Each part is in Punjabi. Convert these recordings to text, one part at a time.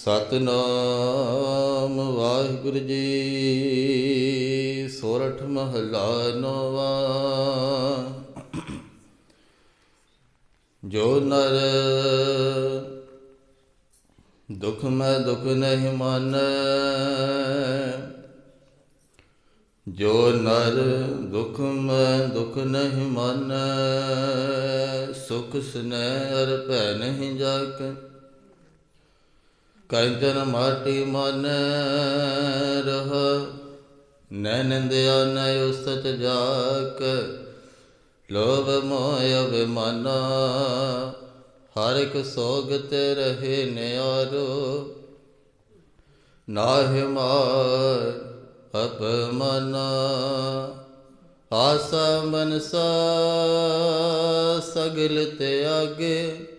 ਸਤਨਾਮ ਵਾਹਿਗੁਰੂ ਜੀ। ਸੋਰਠ ਮਹਲਾ ਨੋਵਾ। ਜੋ ਨਰ ਦੁਖ ਮੈਂ ਦੁਖ ਨਹੀਂ ਮਨ, ਜੋ ਨਰ ਦੁਖ ਮੈਂ ਦੁਖ ਨਹੀਂ ਮਨ, ਸੁਖ ਸਨੈ ਅਰ ਭੈ ਨਹੀਂ ਜਾਕੈ ਕੰਚਨ ਮਾਟੀ ਮਨ ਰਹ ਨੈ ਨਿੰਦਿਆ ਨੈ ਉਸਤ ਜਾਕ। ਲੋਭ ਮੋਹ ਅਭਿਮਾਨਾ, ਹਰ ਇੱਕ ਸੋਗਤ ਤੇ ਰਹੇ ਨਿਆਰੋ। ਨਾਹਿ ਮਾਰ ਅਪਮਾਨਾ, ਆਸਾ ਮਨਸਾ ਸਗਲ ਤਿਆਗੇ ਜਗ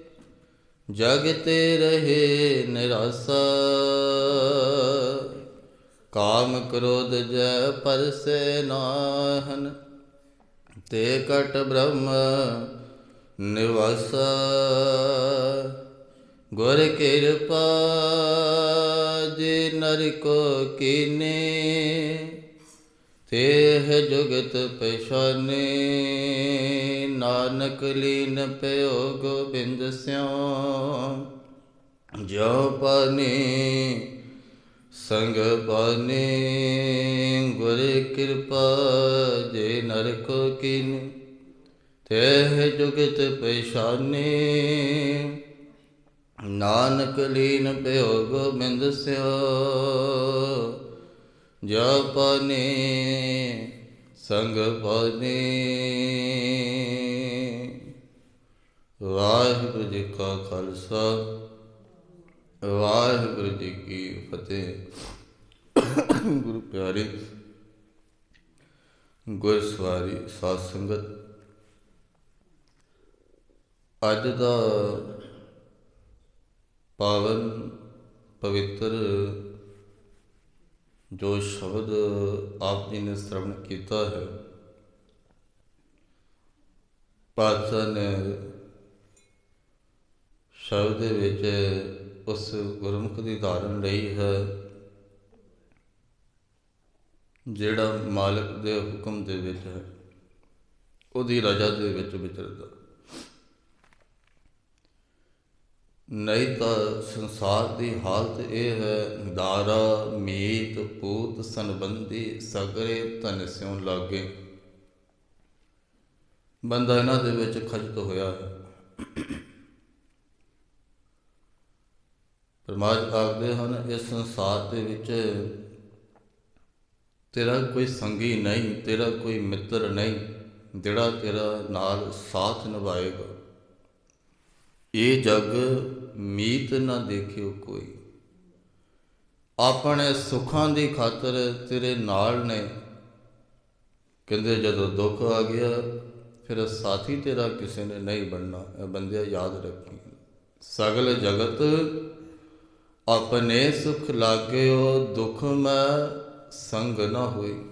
ਤੇ ਰਹੇ ਨਿਰਾਸਾ। ਕਾਮ ਕ੍ਰੋਧ ਜੈ ਪਰਸੇ ਨਾਹਨ, ਤੇ ਕਟ ਬ੍ਰਹਮ ਨਿਵਾਸਾ ਗੁਰ ਕਿਰਪਾ ਜੇ ਨਰ ਕੋ ਕੀਨੇ ਤੇਹ ਜੁਗਤ ਪਛਾਨੇ। ਨਾਨਕ ਲੀਨ ਪਿਓ ਗੋਬਿੰਦ ਸਿਉ ਜੋ ਪਾਨੇ ਸੰਗ ਪਾਨੇ ਗੁਰ ਕਿਰਪਾ ਜੇ ਨਰ ਕੋ ਕੀਨ, ਤੇਹ ਜੁਗਤ ਪਛਾਨੇ। ਨਾਨਕ ਲੀਨ ਪਿਓ ਗੋਬਿੰਦ ਸਿਉ ਜਪਨੇ ਸੰਗ ਪਨੇ ਵਾਹਿਗੁਰੂ ਜੀ ਕਾ ਖਾਲਸਾ, ਵਾਹਿਗੁਰੂ ਜੀ ਕੀ ਫਤਿਹ। ਗੁਰੂ ਪਿਆਰੇ ਗੁਰਸਵਾਰੀ ਸਾਧ ਸੰਗਤ, ਅੱਜ ਦਾ ਪਾਵਨ ਪਵਿੱਤਰ ਜੋ ਸ਼ਬਦ ਆਪ ਜੀ ਨੇ ਸ਼ਰਵਣ ਕੀਤਾ ਹੈ, ਪਾਤਸ਼ਾਹ ਨੇ ਸ਼ਬਦ ਦੇ ਵਿੱਚ ਉਸ ਗੁਰਮੁਖ ਦੀ ਧਾਰਨ ਲਈ ਹੈ, ਜਿਹੜਾ ਮਾਲਕ ਦੇ ਹੁਕਮ ਦੇ ਵਿੱਚ ਹੈ, ਉਹਦੀ ਰਜ਼ਾ ਦੇ ਵਿੱਚ ਵਿਚਰਦਾ। ਨਹੀਂ ਤਾਂ ਸੰਸਾਰ ਦੀ ਹਾਲਤ ਇਹ ਹੈ, ਦਾਰਾ, ਮੀਤ, ਪੂਤ, ਸੰਬੰਧੀ ਸਗਰੇ ਧਨ ਸਿਉ ਲਾਗੇ। ਬੰਦਾ ਇਹਨਾਂ ਦੇ ਵਿੱਚ ਖਜਤ ਹੋਇਆ ਹੈ। ਰਮਾਜ ਆਖਦੇ ਹਨ, ਇਸ ਸੰਸਾਰ ਦੇ ਵਿੱਚ ਤੇਰਾ ਕੋਈ ਸੰਗੀ ਨਹੀਂ, ਤੇਰਾ ਕੋਈ ਮਿੱਤਰ ਨਹੀਂ, ਜਿਹੜਾ ਤੇਰਾ ਨਾਲ ਸਾਥ ਨਿਭਾਏਗਾ। ਇਹ ਜਗ ਮੀਤ ਨਾ ਦੇਖਿਓ ਕੋਈ। ਆਪਣੇ ਸੁੱਖਾਂ ਦੀ ਖਾਤਰ ਤੇਰੇ ਨਾਲ ਨੇ। ਕਹਿੰਦੇ ਜਦੋਂ ਦੁੱਖ ਆ ਗਿਆ, ਫਿਰ ਸਾਥੀ ਤੇਰਾ ਕਿਸੇ ਨੇ ਨਹੀਂ ਬਣਨਾ। ਇਹ ਬੰਦਿਆ ਯਾਦ ਰੱਖੀ। ਸਗਲ ਜਗਤ ਆਪਣੇ ਸੁਖ ਲਾਗਿਓ ਦੁਖ ਮੈਂ ਸੰਗ ਨਾ ਹੋਈ।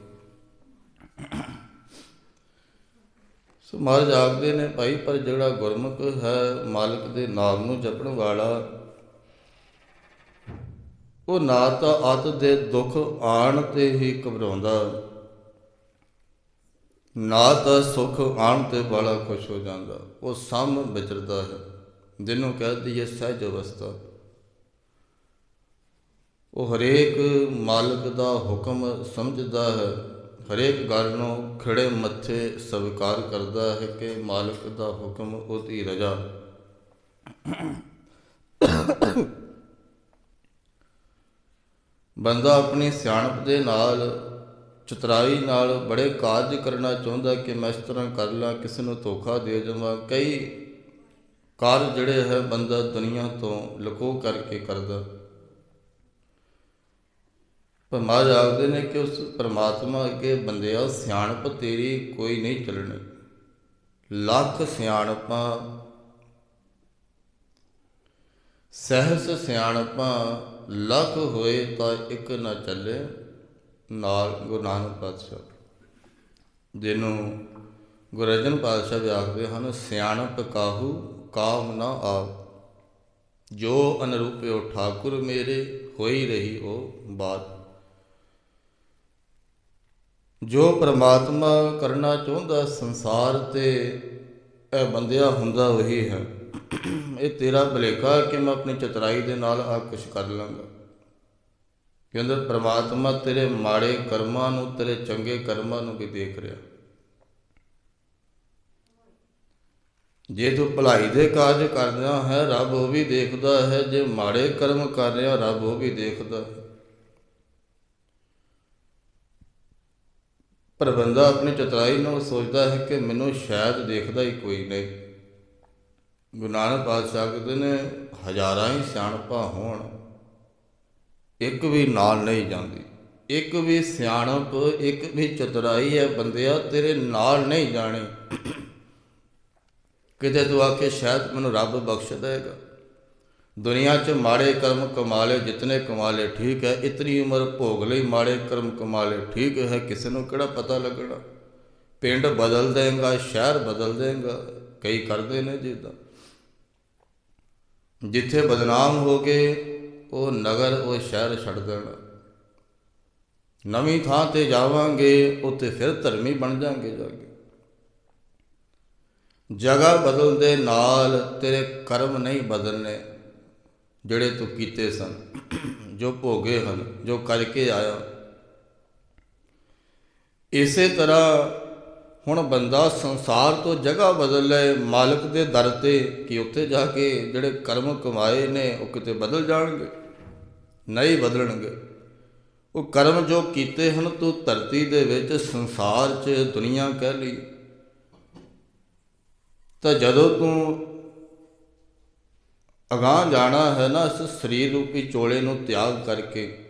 ਸੋ ਮਹਾਰਾਜ ਆਖਦੇ ਨੇ, ਭਾਈ, ਪਰ ਜਿਹੜਾ ਗੁਰਮੁਖ ਹੈ, ਮਾਲਕ ਦੇ ਨਾਮ ਨੂੰ ਜਪਣ ਵਾਲਾ, ਉਹ ਨਾ ਤਾਂ ਅਤ ਦੇ ਦੁੱਖ ਆਣ ਤੇ ਹੀ ਘਬਰਾਉਂਦਾ, ਨਾ ਤਾਂ ਸੁਖ ਆਣ ਤੇ ਬੜਾ ਖੁਸ਼ ਹੋ ਜਾਂਦਾ। ਉਹ ਸਮ ਵਿਚਰਦਾ ਹੈ। ਜਿਹਨੂੰ ਕਹਦੀ ਹੈ ਸਹਿਜ ਅਵਸਥਾ। ਉਹ ਹਰੇਕ ਮਾਲਕ ਦਾ ਹੁਕਮ ਸਮਝਦਾ ਹੈ, ਹਰੇਕ ਗੱਲ ਨੂੰ ਖੜੇ ਮੱਥੇ ਸਵੀਕਾਰ ਕਰਦਾ ਹੈ ਕਿ ਮਾਲਕ ਦਾ ਹੁਕਮ ਉਹਦੀ ਰਜ਼ਾ। ਬੰਦਾ ਆਪਣੀ ਸਿਆਣਪ ਦੇ ਨਾਲ, ਚਤਰਾਈ ਨਾਲ ਬੜੇ ਕਾਰਜ ਕਰਨਾ ਚਾਹੁੰਦਾ ਕਿ ਮੈਂ ਇਸ ਤਰ੍ਹਾਂ ਕਰ ਲਾਂ, ਕਿਸੇ ਨੂੰ ਧੋਖਾ ਦੇ ਜਾਵਾਂ ਕਈ ਕਾਰਜ ਜਿਹੜੇ ਹੈ ਬੰਦਾ ਦੁਨੀਆ ਤੋਂ ਲੁਕੋ ਕਰਕੇ ਕਰਦਾ। ਪਰ ਮਹਾਰਾਜ ਆਖਦੇ ਨੇ ਕਿ ਉਸ ਪਰਮਾਤਮਾ ਅੱਗੇ ਬੰਦਿਆ ਸਿਆਣਪ ਤੇਰੀ ਕੋਈ ਨਹੀਂ ਚੱਲਣੀ। ਲੱਖ ਸਿਆਣਪਾਂ ਸਹਿਸ ਸਿਆਣਪਾਂ ਲੱਖ ਹੋਏ ਤਾਂ ਇੱਕ ਨਾ ਚੱਲੇ, ਨਾਲ ਗੁਰੂ ਨਾਨਕ ਪਾਤਸ਼ਾਹ। ਜਿਹਨੂੰ ਗੁਰੂ ਅਰਜਨ ਪਾਤਸ਼ਾਹ ਵੀ ਆਖਦੇ ਹਨ, ਸਿਆਣਪ ਕਾਹੂ, ਕਾਮ ਨਾ ਆਪ। ਜੋ ਅਨਰੂਪਿਓ ਠਾਕੁਰ ਮੇਰੇ, ਹੋਈ ਰਹੀ ਉਹ ਬਾਤ। ਜੋ ਪ੍ਰਮਾਤਮਾ ਕਰਨਾ ਚਾਹੁੰਦਾ ਸੰਸਾਰ ਤੇ, ਇਹ ਬੰਦਿਆ ਹੁੰਦਾ ਉਹੀ ਹੈ। ਇਹ ਤੇਰਾ ਭਲੇਖਾ ਕਿ ਮੈਂ ਆਪਣੀ ਚਤਰਾਈ ਦੇ ਨਾਲ ਆ ਕੁਛ ਕਰ ਲਾਂਗਾ। ਕਹਿੰਦਾ ਪ੍ਰਮਾਤਮਾ ਤੇਰੇ ਮਾੜੇ ਕਰਮਾਂ ਨੂੰ, ਤੇਰੇ ਚੰਗੇ ਕਰਮਾਂ ਨੂੰ ਵੀ ਦੇਖ ਰਿਹਾ। ਜੇ ਤੂੰ ਭਲਾਈ ਦੇ ਕਾਰਜ ਕਰਦਾ ਹੈ, ਰੱਬ ਉਹ ਵੀ ਦੇਖਦਾ ਹੈ। ਜੇ ਮਾੜੇ ਕਰਮ ਕਰ ਰਿਹਾ, ਰੱਬ ਉਹ ਵੀ ਦੇਖਦਾ ਹੈ। ਪਰ ਬੰਦਾ ਆਪਣੀ ਚਤਰਾਈ ਨਾਲ ਸੋਚਦਾ ਹੈ ਕਿ ਮੈਨੂੰ ਸ਼ਾਇਦ ਦੇਖਦਾ ਹੀ ਕੋਈ ਨਹੀਂ। ਗੁਰੂ ਨਾਨਕ ਪਾਤਸ਼ਾਹ ਕਹਿੰਦੇ ਨੇ, ਹਜ਼ਾਰਾਂ ਹੀ ਸਿਆਣਪਾਂ ਹੋਣ, ਇੱਕ ਵੀ ਨਾਲ ਨਹੀਂ ਜਾਂਦੀ। ਇੱਕ ਵੀ ਸਿਆਣਪ, ਇੱਕ ਵੀ ਚਤੁਰਾਈ ਹੈ ਬੰਦਿਆ, ਤੇਰੇ ਨਾਲ ਨਹੀਂ ਜਾਣੀ। ਕਿਤੇ ਤੂੰ ਆ ਕੇ ਸ਼ਾਇਦ ਮੈਨੂੰ ਰੱਬ ਬਖਸ਼ ਦੇਗਾ ਦੁਨੀਆ 'ਚ ਮਾੜੇ ਕਰਮ ਕਮਾ ਲਏ ਜਿਤਨੇ ਕਮਾ ਲਏ ਠੀਕ ਹੈ, ਇਤਨੀ ਉਮਰ ਭੋਗ ਲਈ ਮਾੜੇ ਕਰਮ ਕਮਾ ਲਏ ਠੀਕ ਹੈ, ਕਿਸੇ ਨੂੰ ਕਿਹੜਾ ਪਤਾ ਲੱਗਣਾ? ਪਿੰਡ ਬਦਲ ਦੇਗਾ, ਸ਼ਹਿਰ ਬਦਲ ਦੇਗਾ, ਕਈ ਕਰਦੇ ਨੇ ਜਿੱਦਾਂ ਜਿੱਥੇ ਬਦਨਾਮ ਹੋ ਗਏ ਉਹ ਨਗਰ, ਉਹ ਸ਼ਹਿਰ ਛੱਡ ਦੇਣਾ। ਨਵੀਂ ਥਾਂ ਤੇ ਜਾਵਾਂਗੇ, ਉੱਥੇ ਫਿਰ ਧਰਮੀ ਬਣ ਜਾਾਂਗੇ ਜਾ ਕੇ। ਜਗ੍ਹਾ ਬਦਲ ਦੇ ਨਾਲ ਤੇਰੇ ਕਰਮ ਨਹੀਂ ਬਦਲਨੇ। ਜਿਹੜੇ ਤੂੰ ਕੀਤੇ ਸਨ, ਜੋ ਭੋਗੇ ਹਨ, ਜੋ ਕਰਕੇ ਆਇਆ। ਇਸੇ ਤਰ੍ਹਾਂ ਹੁਣ ਬੰਦਾ ਸੰਸਾਰ ਤੋਂ ਜਗ੍ਹਾ ਬਦਲ ਲੈ ਮਾਲਕ ਦੇ ਦਰ ਤੇ ਕਿ ਉੱਥੇ ਜਾ ਕੇ ਜਿਹੜੇ ਕਰਮ ਕਮਾਏ ਨੇ, ਉਹ ਕਿਤੇ ਬਦਲ ਜਾਣਗੇ? ਨਹੀਂ ਬਦਲਣਗੇ। ਉਹ ਕਰਮ ਜੋ ਕੀਤੇ ਹਨ, ਤੂੰ ਧਰਤੀ ਦੇ ਵਿੱਚ ਸੰਸਾਰ 'ਚ ਦੁਨੀਆ ਕਹਿ ਲਈ। ਤਾਂ ਜਦੋਂ ਤੂੰ ਅਗਾਹ ਜਾਣਾ ਹੈ ਨਾ ਇਸ ਸਰੀਰ ਰੂਪੀ ਚੋਲੇ ਨੂੰ ਤਿਆਗ ਕਰਕੇ।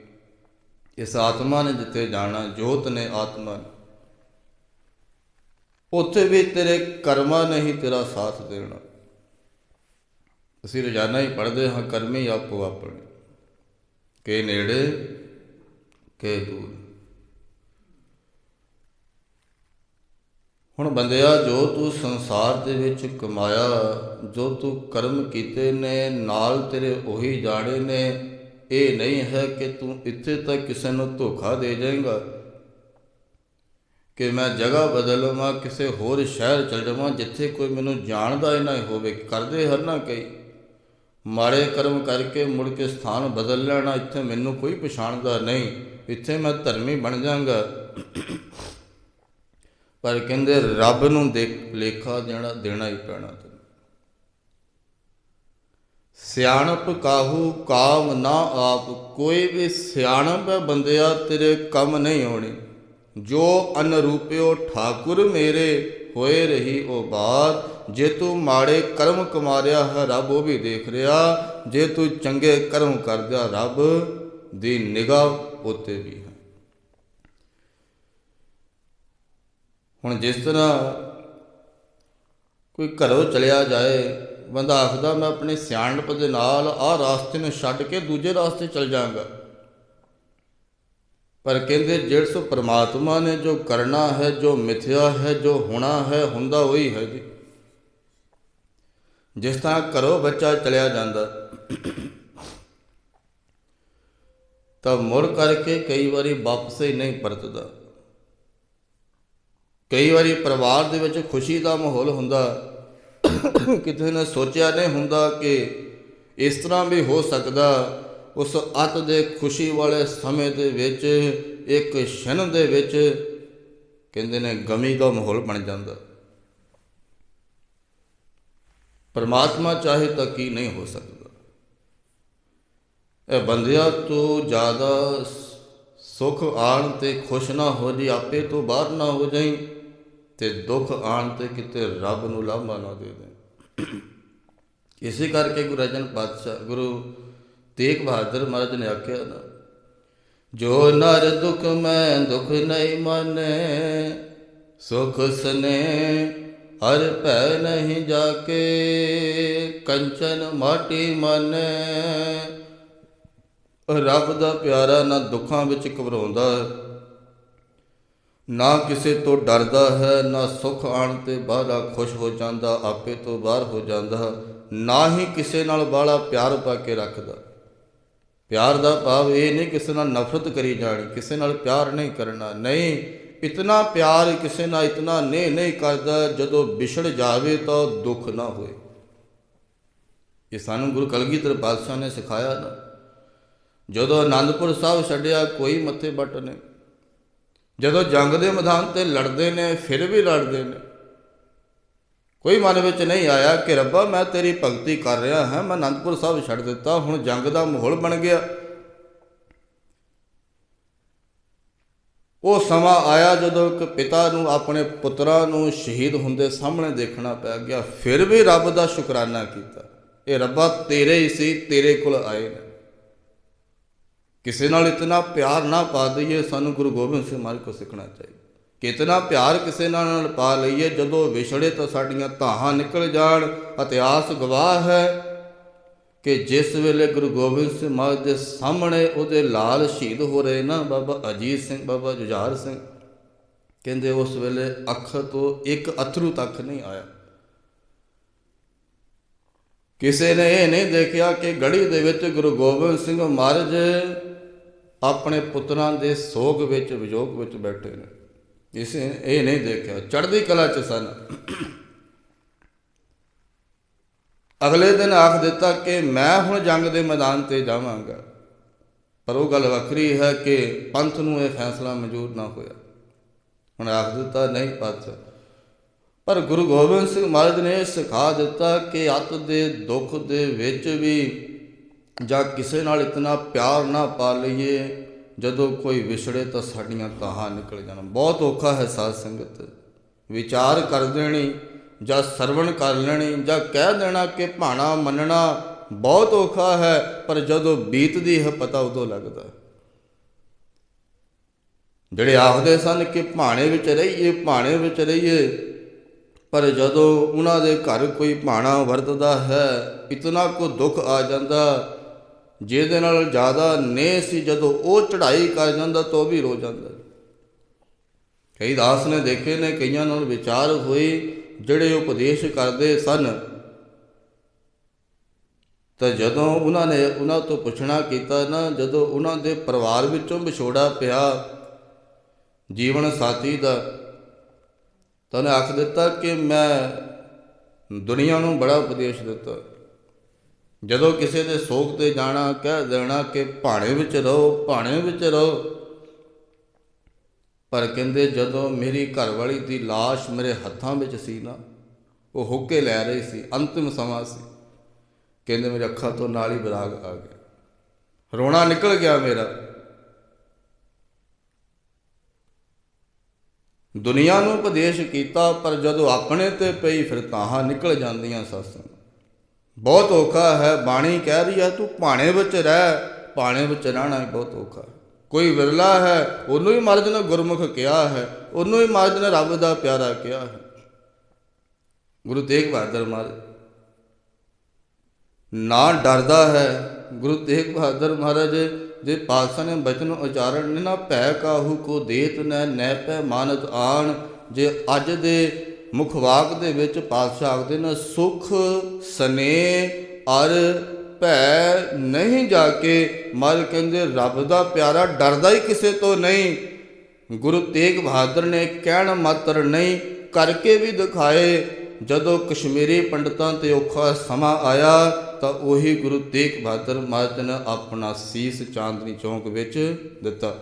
ਇਸ ਆਤਮਾ ਨੇ ਜਿੱਥੇ ਜਾਣਾ, ਜੋਤ ਨੇ ਆਤਮਾ ਨੇ। ਉੱਥੇ ਵੀ ਤੇਰੇ ਕਰਮਾਂ ਨੇ ਹੀ ਤੇਰਾ ਸਾਥ ਦੇਣਾ। ਅਸੀਂ ਰੋਜ਼ਾਨਾ ਹੀ ਪੜ੍ਹਦੇ ਹਾਂ, ਕਰਮੀ ਆਪੋ ਆਪਣੇ। ਕੇ ਨੇੜੇ, ਕੇ ਦੂਰ। ਹੁਣ ਬੰਦਿਆ, ਜੋ ਤੂੰ ਸੰਸਾਰ ਦੇ ਵਿੱਚ ਕਮਾਇਆ, ਜੋ ਤੂੰ ਕਰਮ ਕੀਤੇ ਨੇ, ਨਾਲ ਤੇਰੇ ਉਹੀ ਜਾਣੇ ਨੇ, ਇਹ ਨਹੀਂ ਹੈ ਕਿ ਤੂੰ ਇੱਥੇ ਤੱਕ ਕਿਸੇ ਨੂੰ ਧੋਖਾ ਦੇ ਜਾਏਗਾ। ਕਿ ਮੈਂ ਜਗ੍ਹਾ ਬਦਲ ਲਵਾਂ, ਕਿਸੇ ਹੋਰ ਸ਼ਹਿਰ ਚਲ ਜਾਵਾਂ, ਜਿੱਥੇ ਕੋਈ ਮੈਨੂੰ ਜਾਣਦਾ ਹੀ ਨਾ ਹੋਵੇ। ਕਰਦੇ ਹਨ ਨਾ ਕਈ। ਮਾੜੇ ਕਰਮ ਕਰਕੇ ਮੁੜ ਕੇ ਸਥਾਨ ਬਦਲ ਲੈਣਾ, ਇੱਥੇ ਮੈਨੂੰ ਕੋਈ ਪਛਾਣਦਾ ਨਹੀਂ। ਇੱਥੇ ਮੈਂ ਧਰਮੀ ਬਣ ਜਾਵਾਂਗਾ ਪਰ ਕਹਿੰਦੇ ਰੱਬ ਨੂੰ ਦੇ ਲੇਖਾ ਦੇਣਾ ਦੇਣਾ ਹੀ ਪੈਣਾ ਤੈਨੂੰ। ਸਿਆਣਪ ਕਾਹੂ ਕਾਮ ਨਾ ਆਪ, ਕੋਈ ਵੀ ਸਿਆਣਪ ਬੰਦਿਆ, ਤੇਰੇ ਕੰਮ ਨਹੀਂ ਆਉਣੀ ਜੋ ਅਨਰੂਪਿਓ ਠਾਕੁਰ ਮੇਰੇ, ਹੋਏ ਰਹੀ ਉਹ ਬਾਤ। ਜੇ ਤੂੰ ਮਾੜੇ ਕਰਮ ਕਮਾਰਿਆ, ਹੈ ਰੱਬ ਉਹ ਵੀ ਦੇਖ ਰਿਹਾ। ਜੇ ਤੂੰ ਚੰਗੇ ਕਰਮ ਕਰਦਿਆ ਰੱਬ ਦੀ ਨਿਗਾਹ ਉਤੇ ਵੀ ਹੁਣ ਜਿਸ ਤਰ੍ਹਾਂ ਕੋਈ ਘਰੋਂ ਚਲਿਆ ਜਾਏ, ਬੰਦਾ ਆਖਦਾ, ਮੈਂ ਆਪਣੇ ਸਿਆਣਪ ਦੇ ਨਾਲ ਆਹ ਰਾਸਤੇ ਨੂੰ ਛੱਡ ਕੇ ਦੂਜੇ ਰਾਸਤੇ ਚਲ ਜਾਵਾਂਗਾ। ਪਰ ਕਹਿੰਦੇ, ਜਿਹੜਾ ਸੋ ਪ੍ਰਮਾਤਮਾ ਨੇ ਜੋ ਕਰਨਾ ਹੈ, ਜੋ ਮਿਥਿਆ ਹੈ, ਜੋ ਹੋਣਾ ਹੈ, ਹੁੰਦਾ ਉਹੀ ਹੈ ਜੀ। ਜਿਸ ਤਰ੍ਹਾਂ ਘਰੋਂ ਬੱਚਾ ਚਲਿਆ ਜਾਂਦਾ, ਤਾਂ ਮੁੜ ਕਰਕੇ ਕਈ ਵਾਰੀ ਵਾਪਸ ਹੀ ਨਹੀਂ ਪਰਤਦਾ। ਕਈ ਵਾਰੀ ਪਰਿਵਾਰ ਦੇ ਵਿੱਚ ਖੁਸ਼ੀ ਦਾ ਮਾਹੌਲ ਹੁੰਦਾ ਕਿਸੇ ਨੇ ਸੋਚਿਆ ਨਹੀਂ ਹੁੰਦਾ ਕਿ ਇਸ ਤਰ੍ਹਾਂ ਵੀ ਹੋ ਸਕਦਾ, ਉਸ ਅਤ ਦੇ ਖੁਸ਼ੀ ਵਾਲੇ ਸਮੇਂ ਦੇ ਵਿੱਚ, ਇੱਕ ਛਣ ਦੇ ਵਿੱਚ ਕਹਿੰਦੇ ਨੇ ਗਮੀ ਦਾ ਮਾਹੌਲ ਬਣ ਜਾਂਦਾ। ਪਰਮਾਤਮਾ ਚਾਹੇ ਤਾਂ ਕੀ ਨਹੀਂ ਹੋ ਸਕਦਾ। ਇਹ ਬੰਦਿਆ ਤੋਂ ਜ਼ਿਆਦਾ ਸੁਖ ਆਣ ਤੇ ਖੁਸ਼ ਨਾ ਹੋ ਜੀ ਆਪੇ ਤੋਂ ਬਾਹਰ ਨਾ ਹੋ ਜਾਈ। ਤੇ ਦੁੱਖ ਆਣ ਤੇ ਕਿਤੇ ਰੱਬ ਨੂੰ ਲਾਂਭਾ ਨਾ ਦੇ ਦੇ ਇਸੇ ਕਰਕੇ ਗੁਰੂ ਅਰਜਨ ਪਾਤਸ਼ਾਹ, ਗੁਰੂ ਤੇਗ ਬਹਾਦਰ ਮਹਾਰਾਜ ਨੇ ਆਖਿਆ ਨਾ, ਜੋ ਨਰ ਦੁਖ ਮੈਂ ਦੁਖ ਨਹੀਂ ਮਾਨੇ, ਸੁਖ ਸਨੇ ਹਰ ਭੈ ਨਹੀਂ ਜਾ ਕੇ ਕੰਚਨ ਮਾਟੀ ਮਾਨੇ। ਰੱਬ ਦਾ ਪਿਆਰਾ ਨਾ ਦੁੱਖਾਂ ਵਿੱਚ ਘਬਰਾਉਂਦਾ ਨਾ ਕਿਸੇ ਤੋਂ ਡਰਦਾ ਹੈ, ਨਾ ਸੁੱਖ ਆਣ ਤੇ ਬਾਹਲਾ ਖੁਸ਼ ਹੋ ਜਾਂਦਾ, ਆਪੇ ਤੋਂ ਬਾਹਰ ਹੋ ਜਾਂਦਾ। ਨਾ ਹੀ ਕਿਸੇ ਨਾਲ ਬਾਹਲਾ ਪਿਆਰ ਪਾ ਕੇ ਰੱਖਦਾ। ਪਿਆਰ ਦਾ ਭਾਵ ਇਹ ਨਹੀਂ ਕਿਸੇ ਨਾਲ ਨਫ਼ਰਤ ਕਰੀ ਜਾਣੀ, ਕਿਸੇ ਨਾਲ ਪਿਆਰ ਨਹੀਂ ਕਰਨਾ। ਨਹੀਂ, ਇਤਨਾ ਪਿਆਰ ਕਿਸੇ ਨਾਲ ਇਤਨਾ ਨਹੀਂ ਨਹੀਂ ਕਰਦਾ, ਜਦੋਂ ਵਿਛੜ ਜਾਵੇ ਤਾਂ ਦੁੱਖ ਨਾ ਹੋਏ। ਇਹ ਸਾਨੂੰ ਗੁਰੂ ਕਲਗੀਧਰ ਪਾਤਸ਼ਾਹ ਨੇ ਸਿਖਾਇਆ ਨਾ। ਜਦੋਂ ਆਨੰਦਪੁਰ ਸਾਹਿਬ ਛੱਡਿਆ, ਕੋਈ ਮੱਥੇ ਬੱਟ ਨਹੀਂ। ਜਦੋਂ ਜੰਗ ਦੇ ਮੈਦਾਨ ਤੇ ਲੜਦੇ ਨੇ, ਫਿਰ ਵੀ ਲੜਦੇ ਨੇ। ਕੋਈ ਮਨ ਵਿੱਚ ਨਹੀਂ ਆਇਆ ਕਿ ਰੱਬਾ, ਮੈਂ ਤੇਰੀ ਭਗਤੀ ਕਰ ਰਿਹਾ ਹਾਂ, ਮੈਂ ਅਨੰਦਪੁਰ ਸਾਹਿਬ ਛੱਡ ਦਿੱਤਾ, ਹੁਣ ਜੰਗ ਦਾ ਮਾਹੌਲ ਬਣ ਗਿਆ। ਉਹ ਸਮਾਂ ਆਇਆ ਜਦੋਂ ਇੱਕ ਪਿਤਾ ਨੂੰ, ਆਪਣੇ ਪੁੱਤਰਾਂ ਨੂੰ ਸ਼ਹੀਦ ਹੁੰਦੇ ਸਾਹਮਣੇ ਦੇਖਣਾ ਪੈ ਗਿਆ। ਫਿਰ ਵੀ ਰੱਬ ਦਾ ਸ਼ੁਕਰਾਨਾ ਕੀਤਾ। ਇਹ ਰੱਬਾ ਤੇਰੇ ਹੀ ਸੀ, ਤੇਰੇ ਕੋਲ ਆਏ ਨੇ। ਕਿਸੇ ਨਾਲ ਇਤਨਾ ਪਿਆਰ ਨਾ ਪਾ ਦਈਏ, ਸਾਨੂੰ ਗੁਰੂ ਗੋਬਿੰਦ ਸਿੰਘ ਮਹਾਰਾਜ ਕੋ ਸਿੱਖਣਾ ਚਾਹੀਦਾ। ਕਿਤਨਾ ਪਿਆਰ ਕਿਸੇ ਨਾਲ ਨਾਲ ਪਾ ਲਈਏ, ਜਦੋਂ ਵਿਛੜੇ ਤਾਂ ਸਾਡੀਆਂ ਧਾਹਾਂ ਨਿਕਲ ਜਾਣ, ਇਤਿਹਾਸ ਗਵਾਹ ਹੈ ਕਿ ਜਿਸ ਵੇਲੇ ਗੁਰੂ ਗੋਬਿੰਦ ਸਿੰਘ ਮਹਾਰਾਜ ਦੇ ਸਾਹਮਣੇ ਉਹਦੇ ਲਾਲ ਸ਼ਹੀਦ ਹੋ ਰਹੇ ਨਾ ਬਾਬਾ ਅਜੀਤ ਸਿੰਘ, ਬਾਬਾ ਜੁਝਾਰ ਸਿੰਘ, ਕਹਿੰਦੇ ਉਸ ਵੇਲੇ ਅੱਖ ਤੋਂ ਇੱਕ ਅਥਰੂ ਤੱਕ ਨਹੀਂ ਆਇਆ। ਕਿਸੇ ਨੇ ਇਹ ਨਹੀਂ ਦੇਖਿਆ ਕਿ ਗੜੀ ਦੇ ਵਿੱਚ ਗੁਰੂ ਗੋਬਿੰਦ ਸਿੰਘ ਮਹਾਰਾਜ ਆਪਣੇ ਪੁੱਤਰਾਂ ਦੇ ਸੋਗ ਵਿੱਚ ਵਿਜੋਗ ਵਿੱਚ ਬੈਠੇ ਨੇ। ਇਸ ਇਹ ਨਹੀਂ ਦੇਖਿਆ। ਚੜ੍ਹਦੀ ਕਲਾ ਚ ਸਨ। ਅਗਲੇ ਦਿਨ ਆਖ ਦਿੱਤਾ ਕਿ ਮੈਂ ਹੁਣ ਜੰਗ ਦੇ ਮੈਦਾਨ ਤੇ ਜਾਵਾਂਗਾ। ਪਰ ਉਹ ਗੱਲ ਵੱਖਰੀ ਹੈ ਕਿ ਪੰਥ ਨੂੰ ਇਹ ਫੈਸਲਾ ਮਨਜ਼ੂਰ ਨਾ ਹੋਇਆ। ਹੁਣ ਆਖ ਦਿੱਤਾ, ਨਹੀਂ ਪੰਥ। ਪਰ ਗੁਰੂ ਗੋਬਿੰਦ ਸਿੰਘ ਮਹਾਰਾਜ ਨੇ ਸਿਖਾ ਦਿੱਤਾ ਕਿ ਅੱਤ ਦੇ ਦੁੱਖ ਦੇ ਵਿੱਚ ਵੀ ਜਾਂ ਕਿਸੇ ਨਾਲ ਇਤਨਾ ਪਿਆਰ ਨਾ ਪਾ ਲਈਏ, ਜਦੋਂ ਕੋਈ ਵਿਛੜੇ ਤਾਂ ਸਾਡੀਆਂ ਤਾਹਾਂ ਨਿਕਲ ਜਾਣ। ਬਹੁਤ ਔਖਾ ਹੈ ਸਾਧ ਸੰਗਤ। ਵਿਚਾਰ ਕਰ ਦੇਣੀ ਜਾਂ ਸਰਵਣ ਕਰ ਲੈਣੀ ਜਾਂ ਕਹਿ ਦੇਣਾ ਕਿ ਭਾਣਾ ਮੰਨਣਾ ਬਹੁਤ ਔਖਾ ਹੈ, ਪਰ ਜਦੋਂ ਬੀਤਦੀ ਹੈ ਪਤਾ ਉਦੋਂ ਲੱਗਦਾ। ਜਿਹੜੇ ਆਖਦੇ ਸਨ ਕਿ ਭਾਣੇ ਵਿੱਚ ਰਹੀਏ, ਭਾਣੇ ਵਿੱਚ ਰਹੀਏ, ਪਰ ਜਦੋਂ ਉਹਨਾਂ ਦੇ ਘਰ ਕੋਈ ਭਾਣਾ ਵਰਤਦਾ ਹੈ, ਇਤਨਾ ਕੋ ਦੁੱਖ ਆ ਜਾਂਦਾ ਜਿਹਦੇ ਨਾਲ ਜ਼ਿਆਦਾ ਨੇ ਸੀ, ਜਦੋਂ ਉਹ ਚੜ੍ਹਾਈ ਕਰ ਜਾਂਦਾ ਤਾਂ ਉਹ ਵੀ ਰੋ ਜਾਂਦਾ ਕਈ ਦਾਸ ਨੇ ਦੇਖੇ ਨੇ, ਕਈਆਂ ਨਾਲ ਵਿਚਾਰ ਹੋਈ ਜਿਹੜੇ ਉਪਦੇਸ਼ ਕਰਦੇ ਸਨ। ਤਾਂ ਜਦੋਂ ਉਹਨਾਂ ਨੇ ਉਹਨਾਂ ਤੋਂ ਪੁੱਛਣਾ ਕੀਤਾ ਨਾ, ਜਦੋਂ ਉਹਨਾਂ ਦੇ ਪਰਿਵਾਰ ਵਿੱਚੋਂ ਵਿਛੋੜਾ ਪਿਆ ਜੀਵਨ ਸਾਥੀ ਦਾ, ਤਾਂ ਉਹਨੇ ਆਖ ਦਿੱਤਾ ਕਿ ਮੈਂ ਦੁਨੀਆ ਨੂੰ ਬੜਾ ਉਪਦੇਸ਼ ਦਿੱਤਾ। ਜਦੋਂ ਕਿਸੇ ਦੇ ਸੋਗ ਤੇ ਜਾਣਾ, ਕਹਿ ਦੇਣਾ ਕਿ ਭਾਣੇ ਵਿੱਚ ਰਹੋ, ਭਾਣੇ ਵਿੱਚ ਰਹੋ। ਪਰ ਕਹਿੰਦੇ, ਜਦੋਂ ਮੇਰੀ ਘਰਵਾਲੀ ਦੀ লাশ ਮੇਰੇ ਹੱਥਾਂ ਵਿੱਚ ਸੀ ਨਾ, ਉਹ ਹੁੱਕੇ ਲੈ ਰਹੀ ਸੀ, ਅੰਤਿਮ ਸਮਾਂ ਸੀ। ਕਹਿੰਦੇ, ਮੇਰੇ ਅੱਖਾਂ ਤੋਂ ਨਾਲ ਹੀ ਬਰਾਗ ਆ ਗਿਆ। ਰੋਣਾ ਨਿਕਲ ਗਿਆ ਮੇਰਾ। ਦੁਨੀਆ ਨੂੰ ਉਪਦੇਸ਼ ਕੀਤਾ, ਪਰ ਜਦੋਂ ਆਪਣੇ ਤੇ ਪਈ, ਫਿਰ ਤਾਹਾਂ ਨਿਕਲ ਜਾਂਦੀਆਂ ਸਤਸੰਗ ਬਹੁਤ ਔਖਾ ਹੈ, ਬਾਣੀ ਕਹਿ ਰਹੀ ਹੈ, ਤੂੰ ਭਾਣੇ ਵਿੱਚ ਰਹਿ, ਭਾਣੇ ਵਿੱਚ ਰਹਿਣਾ ਬਹੁਤ ਔਖਾ ਕੋਈ ਵਿਰਲਾ ਹੈ, ਉਹਨੂੰ ਹੀ ਮਹਾਰਾਜ ਨੇ ਗੁਰਮੁਖ ਕਿਹਾ ਹੈ, ਉਹਨੂੰ ਹੀ ਮਹਾਰਾਜ ਨੇ ਰੱਬ ਦਾ ਪਿਆਰਾ ਕਿਹਾ ਹੈ। ਗੁਰੂ ਤੇਗ ਬਹਾਦਰ ਮਹਾਰਾਜ, ਨਾ ਡਰਦਾ ਹੈ, ਗੁਰੂ ਤੇਗ ਬਹਾਦਰ ਮਹਾਰਾਜ ਜੇ ਪਾਤਸ਼ਾਹ ਨੇ ਬਚਨ ਉਚਾਰਨ, ਨਾ ਭੈ ਕਾਹੂ ਕੋ ਦੇਤ ਨੈ ਨੈ ਪੈ ਮਾਨਤ ਆਣ, ਜੇ ਅੱਜ ਦੇ ਮੁਖਵਾਕ ਦੇ ਵਿੱਚ ਪਾਤਸ਼ਾਹ ਆਖਦੇ ਨੇ, ਸੁਖ ਸਨੇ ਅਰ ਭੈ ਨਹੀਂ ਜਾ ਕੇ ਮਰ ਕਹਿੰਦੇ, ਰੱਬ ਦਾ ਪਿਆਰਾ ਡਰਦਾ ਹੀ ਕਿਸੇ ਤੋਂ ਨਹੀਂ। ਗੁਰੂ ਤੇਗ ਬਹਾਦਰ ਨੇ ਕਹਿਣ ਮਾਤਰ ਨਹੀਂ, ਕਰਕੇ ਵੀ ਦਿਖਾਏ। ਜਦੋਂ ਕਸ਼ਮੀਰੀ ਪੰਡਤਾਂ ਤੇ ਔਖਾ ਸਮਾਂ ਆਇਆ, ਤਾਂ ਉਹੀ ਗੁਰੂ ਤੇਗ ਬਹਾਦਰ ਮਹਾਰਾਜ ਨੇ ਆਪਣਾ ਸੀਸ ਚਾਂਦਨੀ ਚੌਂਕ ਵਿੱਚ ਦਿੱਤਾ।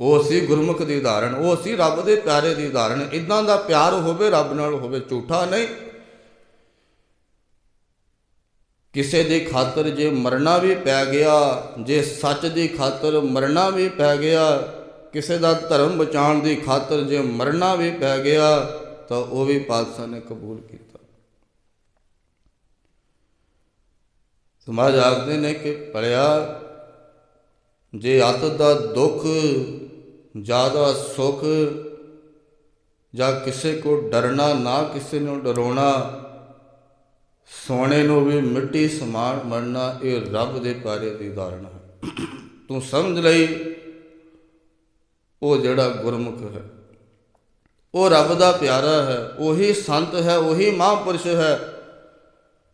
ਉਹ ਸੀ ਗੁਰਮੁਖ ਦੀ ਉਦਾਹਰਣ, ਉਹ ਸੀ ਰੱਬ ਦੇ ਪਿਆਰੇ ਦੀ ਉਦਾਹਰਣ। ਇਦਾਂ ਦਾ ਪਿਆਰ ਹੋਵੇ, ਰੱਬ ਨਾਲ ਹੋਵੇ, ਝੂਠਾ ਨਹੀਂ। ਕਿਸੇ ਦੀ ਖਾਤਰ ਜੇ ਮਰਨਾ ਵੀ ਪੈ ਗਿਆ, ਜੇ ਸੱਚ ਦੀ ਖਾਤਰ ਮਰਨਾ ਵੀ ਪੈ ਗਿਆ, ਕਿਸੇ ਦਾ ਧਰਮ ਬਚਾਉਣ ਦੀ ਖਾਤਰ ਜੇ ਮਰਨਾ ਵੀ ਪੈ ਗਿਆ, ਤਾਂ ਉਹ ਵੀ ਪਾਤਸ਼ਾਹ ਨੇ ਕਬੂਲ ਕੀਤਾ। ਸਮਾਜ ਆਖਦੇ ਨੇ ਕਿ ਪੜਿਆ ਜੇ ਅਤ ਦਾ ਦੁੱਖ ਜ਼ਿਆਦਾ ਸੁਖ ਜਾਂ ਕਿਸੇ ਕੋ ਡਰਨਾ, ਨਾ ਕਿਸੇ ਨੂੰ ਡਰਾਉਣਾ, ਸੋਨੇ ਨੂੰ ਵੀ ਮਿੱਟੀ ਸਮਾਨ ਮੰਨਣਾ ਇਹ ਰੱਬ ਦੇ ਪਿਆਰੇ ਦੀ ਉਦਾਹਰਣ ਹੈ। ਤੂੰ ਸਮਝ ਲਈ, ਉਹ ਜਿਹੜਾ ਗੁਰਮੁਖ ਹੈ, ਉਹ ਰੱਬ ਦਾ ਪਿਆਰਾ ਹੈ, ਉਹੀ ਸੰਤ ਹੈ, ਉਹੀ ਮਹਾਂਪੁਰਸ਼ ਹੈ।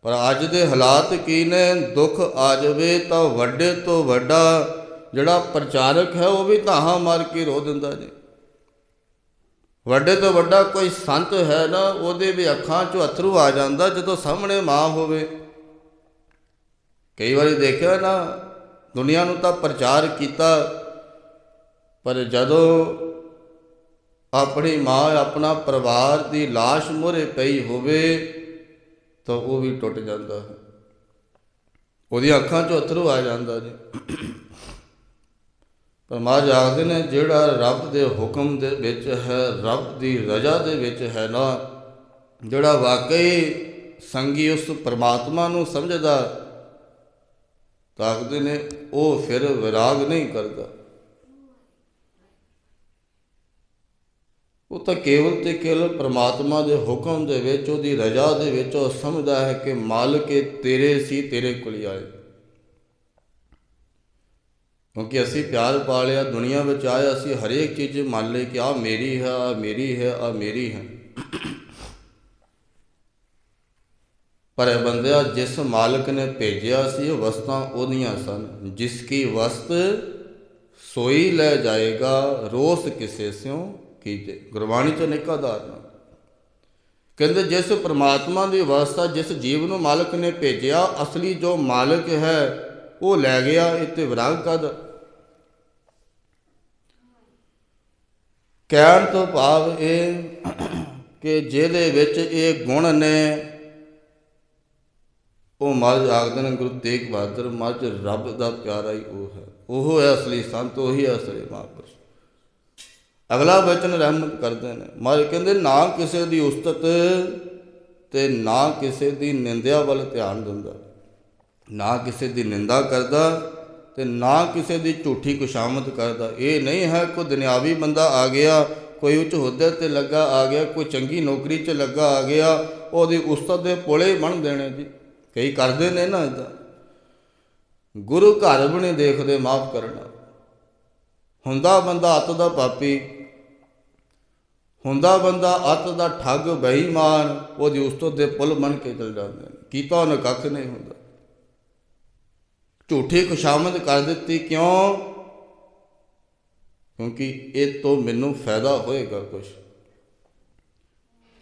ਪਰ ਅੱਜ ਦੇ ਹਾਲਾਤ ਕੀ ਨੇ? ਦੁੱਖ ਆ ਜਾਵੇ ਤਾਂ ਵੱਡੇ ਤੋਂ ਵੱਡਾ ਜਿਹੜਾ ਪ੍ਰਚਾਰਕ ਹੈ, ਉਹ ਵੀ ਧਾਹਾਂ ਮਾਰ ਕੇ ਰੋ ਦਿੰਦਾ ਜੀ। ਵੱਡੇ ਤੋਂ ਵੱਡਾ ਕੋਈ ਸੰਤ ਹੈ ਨਾ, ਉਹਦੇ ਵੀ ਅੱਖਾਂ 'ਚੋਂ ਅਥਰੂ ਆ ਜਾਂਦਾ, ਜਦੋਂ ਸਾਹਮਣੇ ਮਾਂ ਹੋਵੇ। ਕਈ ਵਾਰੀ ਦੇਖਿਆ ਨਾ, ਦੁਨੀਆ ਨੂੰ ਤਾਂ ਪ੍ਰਚਾਰ ਕੀਤਾ, ਪਰ ਜਦੋਂ ਆਪਣੀ ਮਾਂ, ਆਪਣਾ ਪਰਿਵਾਰ ਦੀ লাশ ਮੋਰੇ ਪਈ ਹੋਵੇ, ਤਾਂ ਉਹ ਵੀ ਟੁੱਟ ਜਾਂਦਾ ਹੈ। ਉਹਦੀਆਂ ਅੱਖਾਂ 'ਚੋਂ ਅਥਰੂ ਆ ਜਾਂਦਾ ਜੀ। ਪਰ ਮਾਂ ਆਖਦੇ ਨੇ, ਜਿਹੜਾ ਰੱਬ ਦੇ ਹੁਕਮ ਦੇ ਵਿੱਚ ਹੈ, ਰੱਬ ਦੀ ਰਜ਼ਾ ਦੇ ਵਿੱਚ ਹੈ ਨਾ, ਜਿਹੜਾ ਵਾਕਈ ਸੰਗੀ ਉਸ ਪਰਮਾਤਮਾ ਨੂੰ ਸਮਝਦਾ, ਤਾਂ ਆਖਦੇ ਨੇ, ਉਹ ਫਿਰ ਵਿਰਾਗ ਨਹੀਂ ਕਰਦਾ। ਉਹ ਤਾਂ ਕੇਵਲ ਤੇ ਕੇਵਲ ਪ੍ਰਮਾਤਮਾ ਦੇ ਹੁਕਮ ਦੇ ਵਿੱਚ, ਉਹਦੀ ਰਜ਼ਾ ਦੇ ਵਿੱਚ ਉਹ ਸਮਝਦਾ ਹੈ ਕਿ ਮਾਲਕੇ ਤੇਰੇ ਸੀ, ਤੇਰੇ ਕੋਲ ਆਏ। ਕਿਉਂਕਿ ਅਸੀਂ ਪਿਆਰ ਪਾ ਲਿਆ ਦੁਨੀਆ ਵਿੱਚ ਆਏ, ਅਸੀਂ ਹਰੇਕ ਚੀਜ਼ ਮੰਨ ਲਈ ਕਿ ਆ ਮੇਰੀ ਹੈ ਆ ਮੇਰੀ ਹੈ ਆ ਮੇਰੀ ਹੈ। ਪਰ ਇਹ ਬੰਦਿਆ, ਜਿਸ ਮਾਲਕ ਨੇ ਭੇਜਿਆ ਸੀ ਉਹ ਵਸਤਾਂ ਉਹਦੀਆਂ ਸਨ। ਜਿਸ ਕੀ ਵਸਤ ਸੋਈ ਲੈ ਜਾਏਗਾ, ਰੋਸ ਕਿਸੇ ਸਿਓ ਕੀਜੇ। ਗੁਰਬਾਣੀ ਚ ਅਨੇਕਾਂ ਉਦਾਹਰਨਾਂ ਕਹਿੰਦੇ, ਜਿਸ ਪ੍ਰਮਾਤਮਾ ਦੀ ਅਵਸਥਾ ਜਿਸ ਜੀਵ ਨੂੰ ਮਾਲਕ ਨੇ ਭੇਜਿਆ, ਅਸਲੀ ਜੋ ਮਾਲਕ ਹੈ ਉਹ ਲੈ ਗਿਆ ਇੱਥੇ ਵਿਰਾਗ ਕਦ? ਕਹਿਣ ਤੋਂ ਭਾਵ ਇਹ ਕਿ ਜਿਹਦੇ ਵਿੱਚ ਇਹ ਗੁਣ ਨੇ, ਉਹ ਮੱਝ ਆਖਦੇ ਨੇ ਗੁਰੂ ਤੇਗ ਬਹਾਦਰ ਮੱਝ ਰੱਬ ਦਾ ਪਿਆਰਾ ਹੀ ਉਹ ਹੈ। ਉਹ ਹੈ ਅਸਲੀ ਸੰਤ, ਉਹੀ ਹੈ ਅਸਲੀ ਮਹਾਂਪੁਰਸ਼। ਅਗਲਾ ਵਚਨ ਰਹਿਮਤ ਕਰਦੇ ਨੇ। ਮਾਰੇ ਕਹਿੰਦੇ, ਨਾ ਕਿਸੇ ਦੀ ਉਸਤਤ ਤੇ ਨਾ ਕਿਸੇ ਦੀ ਨਿੰਦਿਆ ਵੱਲ ਧਿਆਨ ਦਿੰਦਾ। ਨਾ ਕਿਸੇ ਦੀ ਨਿੰਦਾ ਕਰਦਾ ਤੇ ਨਾ ਕਿਸੇ ਦੀ ਝੂਠੀ ਕੁਸ਼ਾਮਤ ਕਰਦਾ। ਇਹ ਨਹੀਂ ਹੈ, ਕੋਈ ਦੁਨਿਆਵੀ ਬੰਦਾ ਆ ਗਿਆ, ਕੋਈ ਉੱਚ ਹੁદ્ਦੇ ਤੇ ਲੱਗਾ ਆ ਗਿਆ, ਕੋਈ ਚੰਗੀ ਨੌਕਰੀ 'ਚ ਲੱਗਾ ਆ ਗਿਆ, ਉਹਦੀ ਉਸਤਤ ਦੇ ਪੁਲੇ ਬਣ ਦੇਣੇ ਜੀ। ਕਈ ਕਰਦੇ ਨੇ ਨਾ ਇਦਾਂ ਗੁਰੂ ਘਰ ਵੀ ਨਹੀਂ ਦੇਖਦੇ, ਮਾਫ ਕਰਨਾ। ਹੁੰਦਾ ਬੰਦਾ ਅੱਤ ਦਾ ਪਾਪੀ, ਹੁੰਦਾ ਬੰਦਾ ਅੱਤ ਦਾ ਠੱਗ, ਬੇਈਮਾਨ, ਉਹਦੀ ਉਸਤਤ ਦੇ ਪੁਲ ਬਣ ਕੇ ਚਲ ਜਾਂਦੇ ਨੇ। ਕੀਤਾ ਉਹਨੇ ਕੱਖ ਨਹੀਂ ਹੁੰਦਾ। ਝੂਠੀ ਖੁਸ਼ਾਮਦ ਕਰ ਦਿੱਤੀ ਕਿਉਂ? ਕਿਉਂਕਿ ਇਹ ਤੋਂ ਮੈਨੂੰ ਫਾਇਦਾ ਹੋਏਗਾ ਕੁਝ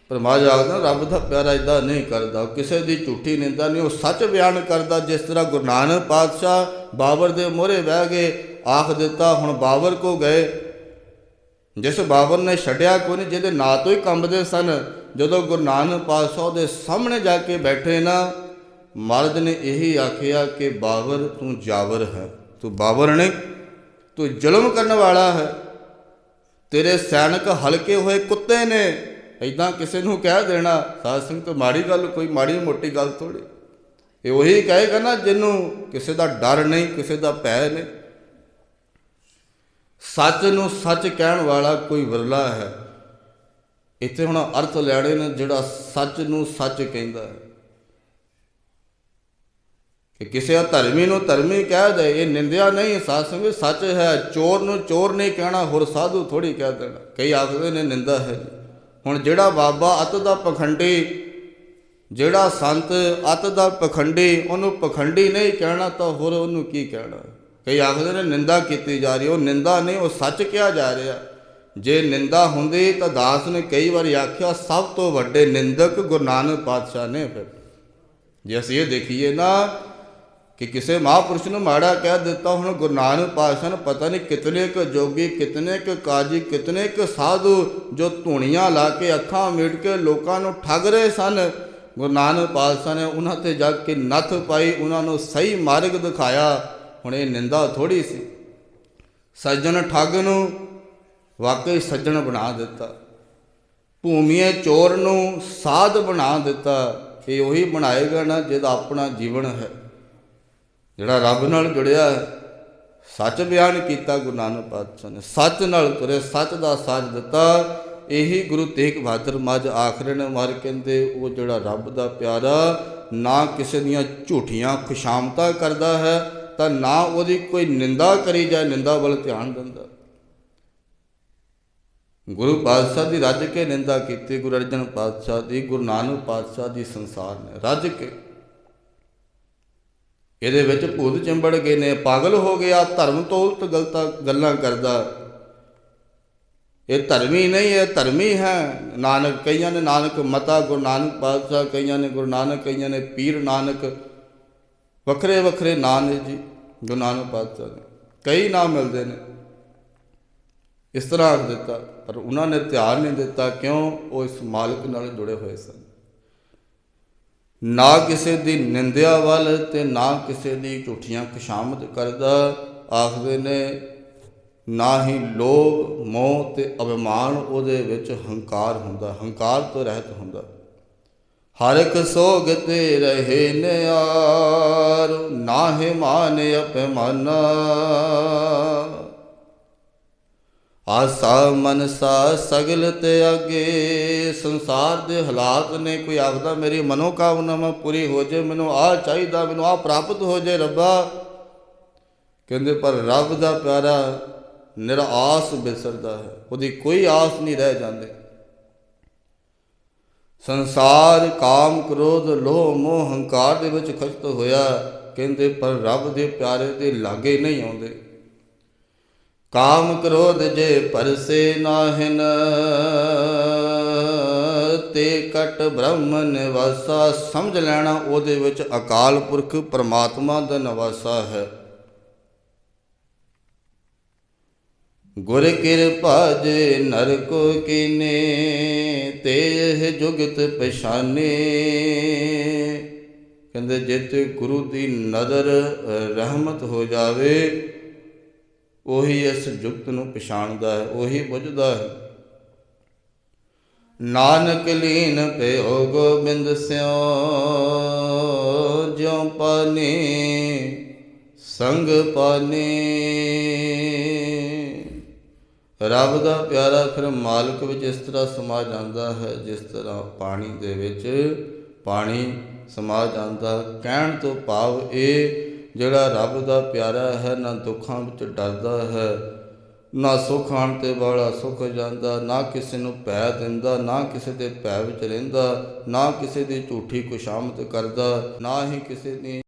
ਪਰ ਮਾਂ ਜਾਗਦਾ ਰੱਬ ਦਾ ਪਿਆਰਾ ਇਦਾਂ ਨਹੀਂ ਕਰਦਾ। ਕਿਸੇ ਦੀ ਝੂਠੀ ਨਿੰਦਾ ਨਹੀਂ। ਉਹ ਸੱਚ ਬਿਆਨ ਕਰਦਾ, ਜਿਸ ਤਰ੍ਹਾਂ ਗੁਰੂ ਨਾਨਕ ਪਾਤਸ਼ਾਹ ਬਾਬਰ ਦੇ ਮੋਹਰੇ ਬਹਿ ਗਏ, ਆਖ ਦਿੱਤਾ, ਹੁਣ ਬਾਬਰ ਕੋ ਗਏ? ਜਿਸ ਬਾਬਰ ਨੇ ਛੱਡਿਆ ਕੋਈ ਨਹੀਂ, ਜਿਹਦੇ ਨਾਂ ਤੋਂ ਹੀ ਕੰਬਦੇ ਸਨ। ਜਦੋਂ ਗੁਰੂ ਨਾਨਕ ਪਾਤਸ਼ਾਹ ਦੇ ਸਾਹਮਣੇ ਜਾ ਕੇ ਬੈਠੇ ਨਾ ਮਰਦ ਨੇ ਇਹੀ ਆਖਿਆ ਕਿ ਬਾਬਰ ਤੂੰ ਜਾਵਰ ਹੈ, ਤੂੰ ਬਾਬਰ ਨੇ ਤੂੰ ਜ਼ੁਲਮ ਕਰਨ ਵਾਲਾ ਹੈ। ਤੇਰੇ ਸੈਨਿਕ ਹਲਕੇ ਹੋਏ ਕੁੱਤੇ ਨੇ ਐਦਾਂ ਕਿਸੇ ਨੂੰ ਕਹਿ ਦੇਣਾ, ਸਾਧ ਸਿੰਘ ਤੋਂ ਮਾੜੀ ਗੱਲ, ਕੋਈ ਮਾੜੀ ਮੋਟੀ ਗੱਲ ਥੋੜੀ ਇਹ ਉਹੀ ਕਹੇਗਾ ਨਾ ਜਿਹਨੂੰ ਕਿਸੇ ਦਾ ਡਰ ਨਹੀਂ, ਕਿਸੇ ਦਾ ਭੈ ਨਹੀਂ। ਸੱਚ ਨੂੰ ਸੱਚ ਕਹਿਣ ਵਾਲਾ ਕੋਈ ਵਿਰਲਾ ਹੈ। ਇੱਥੇ ਹੁਣ ਅਰਥ ਲੈਣੇ ਨੇ ਜਿਹੜਾ ਸੱਚ ਨੂੰ ਸੱਚ ਕਹਿੰਦਾ ਹੈ। ਕਿ ਕਿਸੇ ਧਰਮੀ ਨੂੰ ਧਰਮੀ ਕਹਿ ਦੇ, ਇਹ ਨਿੰਦਿਆ ਨਹੀਂ ਸਾਧ ਸੰਗਤ ਸੱਚ ਹੈ, ਚੋਰ ਨੂੰ ਚੋਰ ਨਹੀਂ ਕਹਿਣਾ, ਹੋਰ ਸਾਧੂ ਥੋੜੀ ਕਹਿ ਦੇਣਾ। ਕਈ ਆਖਦੇ ਨੇ ਨਿੰਦਾ ਹੈ ਜੀ। ਹੁਣ ਜਿਹੜਾ ਬਾਬਾ ਅਤ ਦਾ ਪਖੰਡੀ, ਜਿਹੜਾ ਸੰਤ ਅਤ ਦਾ ਪਖੰਡੀ, ਉਹਨੂੰ ਪਖੰਡੀ ਨਹੀਂ ਕਹਿਣਾ ਤਾਂ ਹੋਰ ਉਹਨੂੰ ਕੀ ਕਹਿਣਾ? ਕਈ ਆਖਦੇ ਨੇ ਨਿੰਦਾ ਕੀਤੀ ਜਾ ਰਹੀ, ਉਹ ਨਿੰਦਾ ਨਹੀਂ, ਉਹ ਸੱਚ ਕਿਹਾ ਜਾ ਰਿਹਾ। ਜੇ ਨਿੰਦਾ ਹੁੰਦੀ ਤਾਂ ਦਾਸ ਨੇ ਕਈ ਵਾਰੀ ਆਖਿਆ, ਸਭ ਤੋਂ ਵੱਡੇ ਨਿੰਦਕ ਗੁਰੂ ਨਾਨਕ ਪਾਤਸ਼ਾਹ ਨੇ ਫਿਰ। ਜੇ ਅਸੀਂ ਇਹ ਦੇਖੀਏ ਨਾ ਕਿ ਕਿਸੇ ਮਹਾਪੁਰਸ਼ ਨੂੰ ਮਾੜਾ ਕਹਿ ਦਿੱਤਾ ਹੁਣ ਗੁਰੂ ਨਾਨਕ ਪਾਤਸ਼ਾਹ ਨੇ ਪਤਾ ਨਹੀਂ ਕਿਤਨੇ ਕੁ ਜੋਗੀ, ਕਿਤਨੇ ਕੁ ਕਾਜੀ, ਕਿਤਨੇ ਕੁ ਸਾਧੂ ਜੋ ਧੂਣੀਆਂ ਲਾ ਕੇ ਅੱਖਾਂ ਮੀਟ ਕੇ ਲੋਕਾਂ ਨੂੰ ਠੱਗ ਰਹੇ ਸਨ। ਗੁਰੂ ਨਾਨਕ ਪਾਤਸ਼ਾਹ ਨੇ ਉਹਨਾਂ ਤੇ ਜਾ ਕੇ ਨੱਥ ਪਾਈ, ਉਹਨਾਂ ਨੂੰ ਸਹੀ ਮਾਰਗ ਦਿਖਾਇਆ। ਹੁਣ ਇਹ ਨਿੰਦਾ ਥੋੜੀ ਸੀ। ਸੱਜਣ ਠੱਗ ਨੂੰ ਵਾਕਈ ਸੱਜਣ ਬਣਾ ਦਿੱਤਾ। ਭੂਮੀਏ ਚੋਰ ਨੂੰ ਸਾਧ ਬਣਾ ਦਿੱਤਾ। ਇਹ ਉਹੀ ਬਣਾਏਗਾ ਨਾ ਜਿਹਦਾ ਆਪਣਾ ਜੀਵਨ ਹੈ। ਜਿਹੜਾ ਰੱਬ ਨਾਲ ਜੁੜਿਆ ਸੱਚ ਬਿਆਨ ਕੀਤਾ ਗੁਰੂ ਨਾਨਕ ਪਾਤਸ਼ਾਹ ਨੇ। ਸੱਚ ਨਾਲ ਤੁਰੇ, ਸੱਚ ਦਾ ਸਾਥ ਦਿੱਤਾ। ਇਹੀ ਗੁਰੂ ਤੇਗ ਬਹਾਦਰ ਮੱਝ ਆਖਰੇ ਨੇ ਮਾਰ ਕਹਿੰਦੇ, ਉਹ ਜਿਹੜਾ ਰੱਬ ਦਾ ਪਿਆਰਾ, ਨਾ ਕਿਸੇ ਦੀਆਂ ਝੂਠੀਆਂ ਖੁਸ਼ਾਮਤਾਂ ਕਰਦਾ ਹੈ, ਤਾਂ ਨਾ ਉਹਦੀ ਕੋਈ ਨਿੰਦਾ ਕਰੀ ਜਾਏ, ਨਿੰਦਾ ਵੱਲ ਧਿਆਨ ਦਿੰਦਾ। ਗੁਰੂ ਪਾਤਸ਼ਾਹ ਦੀ ਰੱਜ ਕੇ ਨਿੰਦਾ ਕੀਤੀ, ਗੁਰੂ ਅਰਜਨ ਪਾਤਸ਼ਾਹ ਦੀ, ਗੁਰੂ ਨਾਨਕ ਪਾਤਸ਼ਾਹ ਦੀ ਸੰਸਾਰ ਨੇ ਰੱਜ ਕੇ। ਇਹਦੇ ਵਿੱਚ ਭੂਤ ਚਿੰਬੜ ਗਏ ਨੇ ਪਾਗਲ ਹੋ ਗਿਆ, ਧਰਮ ਤੋਂ ਉਲਟ ਗਲਤਾਂ ਗੱਲਾਂ ਕਰਦਾ। ਇਹ ਧਰਮੀ ਨਹੀਂ ਹੈ ਧਰਮੀ ਹੈ। ਨਾਨਕ ਕਈਆਂ ਨੇ ਨਾਨਕ ਮਤਾ, ਗੁਰੂ ਨਾਨਕ ਪਾਤਸ਼ਾਹ ਕਈਆਂ ਨੇ ਗੁਰੂ ਨਾਨਕ, ਕਈਆਂ ਨੇ ਪੀਰ ਨਾਨਕ। ਵੱਖਰੇ ਵੱਖਰੇ ਨਾਂ ਨੇ ਜੀ, ਗੁਰੂ ਨਾਨਕ ਪਾਤਸ਼ਾਹ ਦੇ। ਕਈ ਨਾਮ ਮਿਲਦੇ ਨੇ। ਇਸ ਤਰ੍ਹਾਂ ਆਖ ਦਿੱਤਾ, ਪਰ ਉਹਨਾਂ ਨੇ ਧਿਆਨ ਨਹੀਂ ਦਿੱਤਾ ਕਿਉਂ ਉਹ ਇਸ ਮਾਲਕ ਨਾਲ ਜੁੜੇ ਹੋਏ ਸਨ। ਨਾ ਕਿਸੇ ਦੀ ਨਿੰਦਿਆ ਵੱਲ ਤੇ ਨਾ ਕਿਸੇ ਦੀ ਝੂਠੀਆਂ ਖੁਸ਼ਾਮਦ ਕਰਦਾ। ਆਖਦੇ ਨੇ, ਨਾ ਹੀ ਲੋਭ, ਮੋਹ ਤੇ ਅਭਿਮਾਨ ਉਹਦੇ ਵਿੱਚ ਹੰਕਾਰ ਹੁੰਦਾ, ਹੰਕਾਰ ਤੋਂ ਰਹਿਤ ਹੁੰਦਾ। ਹਰ ਇੱਕ ਸੋਗ ਤੇ ਰਹੇ ਨਿਆਰ ਨਾਹਿ ਮਾਨ ਅਪਮਾਨਾ। ਆਸਾ ਮਨਸਾ ਸਗਲ ਤੇ ਅਗੇ ਸੰਸਾਰ ਦੇ ਹਾਲਾਤ ਨੇ ਕੋਈ ਆਖਦਾ ਮੇਰੀ ਮਨੋ ਕਾਮਨਾ ਪੂਰੀ ਹੋ ਜੇ, ਮੈਨੂੰ ਆ ਚਾਹੀਦਾ, ਮੈਨੂੰ ਆ ਪ੍ਰਾਪਤ ਹੋ ਜੇ ਰੱਬਾ। ਕਹਿੰਦੇ, ਪਰ ਰੱਬ ਦਾ ਪਿਆਰਾ ਨਿਰਾਸ ਬਿਸਰਦਾ ਹੈ, ਉਹਦੀ ਕੋਈ ਆਸ ਨਹੀਂ ਰਹਿ ਜਾਂਦੀ। ਸੰਸਾਰ ਕਾਮ ਕ੍ਰੋਧ ਲੋਭ ਮੋਹ, ਹੰਕਾਰ ਦੇ ਵਿੱਚ ਖਸ਼ਤ ਹੋਇਆ। ਕਹਿੰਦੇ, ਪਰ ਰੱਬ ਦੇ ਪਿਆਰੇ ਦੇ ਲਾਗੇ ਨਹੀਂ ਆਉਂਦੇ। ਕਾਮ ਕ੍ਰੋਧ ਜੇ ਪਰਸੇ ਨਾਹਿਨ, ਤੇ ਕਟ ਬ੍ਰਹਮ ਨਿਵਾਸਾ, ਸਮਝ ਲੈਣਾ ਉਹਦੇ ਵਿੱਚ ਅਕਾਲ ਪੁਰਖ ਪਰਮਾਤਮਾ ਦਾ ਨਿਵਾਸਾ ਹੈ। ਗੁਰ ਕਿਰਪਾ ਜੇ ਨਰ ਕੋ ਕੀਨੇ, ਤੇ ਇਹ ਜੁਗਤ ਪਛਾਨੇ। ਕਹਿੰਦੇ ਜੇ ਤੇ ਗੁਰੂ ਦੀ ਨਜ਼ਰ ਰਹਿਮਤ ਹੋ ਜਾਵੇ ਉਹੀ ਇਸ ਜੁਗਤ ਨੂੰ ਪਛਾਣਦਾ ਹੈ, ਉਹੀ ਬੁੱਝਦਾ ਹੈ। ਨਾਨਕ ਲੀਨ ਪਿਓ ਗੋਬਿੰਦ ਸਿਓ, ਜਿਉ ਪਾਨੀ ਸੰਗ ਪਾਨੀ। ਰੱਬ ਦਾ ਪਿਆਰਾ ਫਿਰ ਮਾਲਕ ਵਿੱਚ ਇਸ ਤਰ੍ਹਾਂ ਸਮਾ ਜਾਂਦਾ ਹੈ, ਜਿਸ ਤਰ੍ਹਾਂ ਪਾਣੀ ਦੇ ਵਿੱਚ ਪਾਣੀ ਸਮਾ ਜਾਂਦਾ ਕਹਿਣ ਤੋਂ ਭਾਵ ਇਹ ਜਿਹੜਾ ਰੱਬ ਦਾ ਪਿਆਰਾ ਹੈ, ਨਾ ਦੁੱਖਾਂ ਵਿੱਚ ਡਰਦਾ ਹੈ, ਨਾ ਸੁੱਖ ਆਣ ਤੇ ਵਾਲਾ ਸੁੱਖ ਜਾਂਦਾ, ਨਾ ਕਿਸੇ ਨੂੰ ਭੈ ਦਿੰਦਾ, ਨਾ ਕਿਸੇ ਦੇ ਭੈ ਵਿੱਚ ਰਹਿੰਦਾ, ਨਾ ਕਿਸੇ ਦੀ ਝੂਠੀ ਕੁਸ਼ਾਮਤ ਕਰਦਾ, ਨਾ ਹੀ ਕਿਸੇ ਦੀ